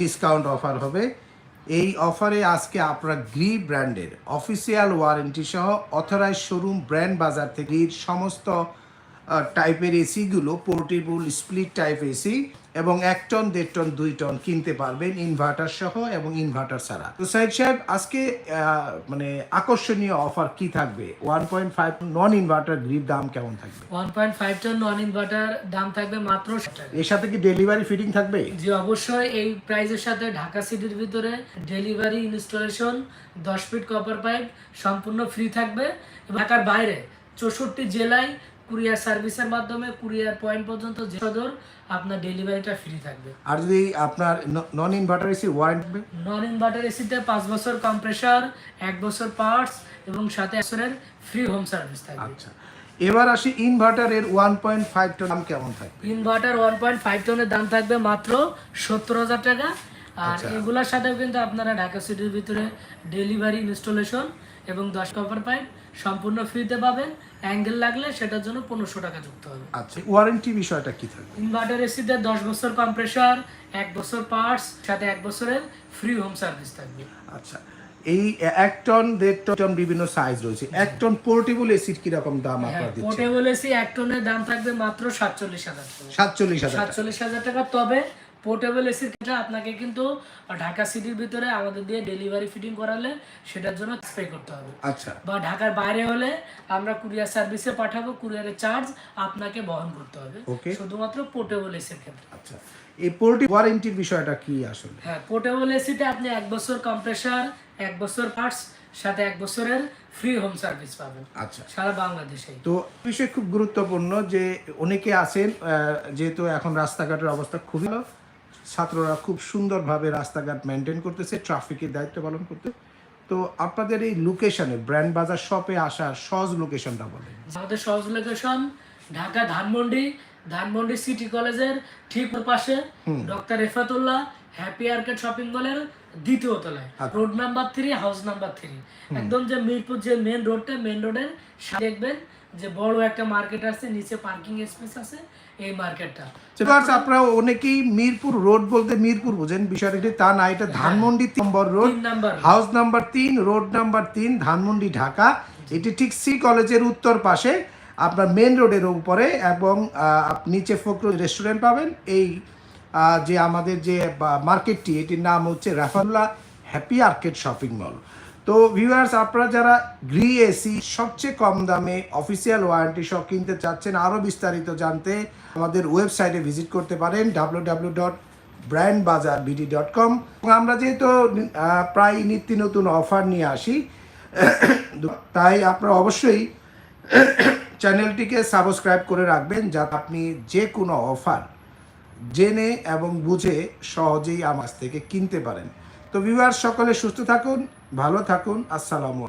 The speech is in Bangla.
ডিসকাউন্ট অফার হবে। এই অফারে আজকে আপনার গ্রি ব্র্যান্ডের অফিসিয়াল ওয়ারেন্টি সহ অথরাইজ শোরুম ব্র্যান্ড বাজার থেকে সমস্ত টাইপের এসিগুলো পোর্টেবল স্প্লিট টাইপ এসি এবং এক টন দেড় টন দুই টন কিনতে পারবেন ইনভার্টার সহ এবং ইনভার্টার ছাড়া। তো সাইদ সাহেব আজকে মানে আকর্ষণীয় অফার কি থাকবে? One point five non inverter grip দাম কেমন থাকবে? One point five ton non inverter দাম থাকবে মাত্র এর সাথে কি ডেলিভারি ফিটিং থাকবে? জি অবশ্যই। এই প্রাইজের সাথে ঢাকা সিটির ভিতরে ডেলিভারি ইনস্টলেশন দশ ফিট কপার পাইপ সম্পূর্ণ ফ্রি থাকবে। ঢাকার বাইরে চৌষট্টি জেলায় কুরিয়ার সার্ভিসের মাধ্যমে কুরিয়ার পয়েন্ট পর্যন্ত যে সদর আপনার ডেলিভারিটা ফ্রি থাকবে। আর যদি আপনার non inverter AC warranty non inverter এসিতে পাঁচ বছর কম্প্রেসার এক বছর পার্টস এবং সাথে বছরের ফ্রি হোম সার্ভিস থাকবে। আচ্ছা। এবার আসি ইনভার্টারের ওয়ান পয়েন্ট ফাইভ টন দাম কেমন থাকবে? ইনভার্টার ওয়ান পয়েন্ট ফাইভ টনের দাম থাকবে মাত্র সত্তর হাজার টাকা। আর এগুলোর সাথেও কিন্তু আপনারা ঢাকা সিটির ভিতরে ডেলিভারি ইনস্টলেশন এবং দশ কপার পাইপ সম্পূর্ণ ফ্রিতে পাবেন। অ্যাঙ্গেল লাগলে সেটার জন্য পনেরোশো টাকা যুক্ত হবে। আচ্ছা ওয়ারেন্টি বিষয়টা কি থাকবে? ইনভার্টার এসিতে দশ বছর কম্প্রেসার এক বছর পার্টস সাথে এক বছরের ফ্রি হোম সার্ভিস থাকবে। আচ্ছা এই এক টন দেড় টন বিভিন্ন সাইজ রয়েছে। এক টন পোর্টেবল এসির কীরকম দাম আপনার দিচ্ছে পোর্টেবল এসি এক টনের দাম থাকবে মাত্র সাতচল্লিশ হাজার টাকা। সাতচল্লিশ হাজার সাতচল্লিশ হাজার টাকা তবে পোর্টেবল এসির ক্ষেত্রে আপনাকে কিন্তু ঢাকা সিটির ভিতরে আমাদের দিয়ে ডেলিভারি ফিটিং করালে সেটার জন্য পে করতে হবে। আচ্ছা। বা ঢাকার বাইরে হলে আমরা কুরিয়ার সার্ভিসে পাঠাবো কুরিয়ারের চার্জ আপনাকে বহন করতে হবে। শুধুমাত্র পোর্টেবল এসির ক্ষেত্রে। আচ্ছা। এই পোর্টি ওয়ারেন্টির বিষয়টা কি আসলে? হ্যাঁ পোর্টেবল এসিতে আপনি এক বছর কম্প্রেসার এক বছর পার্টস সাথে এক বছরের ফ্রি হোম সার্ভিস পাবেন। আচ্ছা। সারা বাংলাদেশে তো বিষয় খুব গুরুত্বপূর্ণ যে অনেকে আছেন যেহেতু এখন রাস্তাঘাটের অবস্থা খুবই ভালো ছাত্ররা খুব সুন্দরভাবে রাস্তাঘাট মেনটেন করতেছে ট্রাফিকের দায়িত্ব পালন করতে। তো আপনাদের এই লোকেশনে ব্র্যান্ড বাজার শপে আসার সহজ লোকেশনটা বলেন। আমাদের সহজ লোকেশন ঢাকা ধানমন্ডি ধানমন্ডি সিটি কলেজের ঠিক পাশে doctor Refatullah happy arcade shopping মলের দ্বিতীয় তলায়। Road number three house number three একদম যে মিরপুর যে মেন রোডটা মেন রোডের সাথে দেখবেন যে বড় একটা মার্কেট আছে নিচে পার্কিং স্পেস আছে এই মার্কেটটা Viewers, আপনারা অনেকেই মিরপুর রোড বলতে মিরপুর বুঝেন বিষয়টা তা না এটা ধানমন্ডি তিন নম্বর রোড হাউস নাম্বার তিন রোড নাম্বার তিন ধানমন্ডি ঢাকা। এটি ঠিক সি কলেজের উত্তর পাশে। আপনার মেন রোডের উপরে এবং নিচে ফখরুল রেস্টুরেন্ট পাবেন। এই যে আমাদের যে মার্কেটটি এটির নাম হচ্ছে রাফাল্লা হ্যাপি আর্কেড শপিং মল তো ভিউয়ার্স আপনারা যারা গ্রি এসি সবচেয়ে কম দামে অফিসিয়াল ওয়ারেন্টি সহ কিনতে চাচ্ছেন আরও বিস্তারিত জানতে আমাদের ওয়েবসাইটে ভিজিট করতে পারেন W W dot brand Bazaar BD dot com আমরা যেহেতু প্রায় নিত্য নতুন অফার নিয়ে আসি, তাই আপনারা অবশ্যই চ্যানেলটিকে সাবস্ক্রাইব করে রাখবেন যাতে আপনি যে কোনো অফার জেনে এবং বুঝে সহজেই আমার থেকে কিনতে পারেন। তো ভিউয়ার সকলে সুস্থ থাকুন। ভালো থাকুন আসসালামু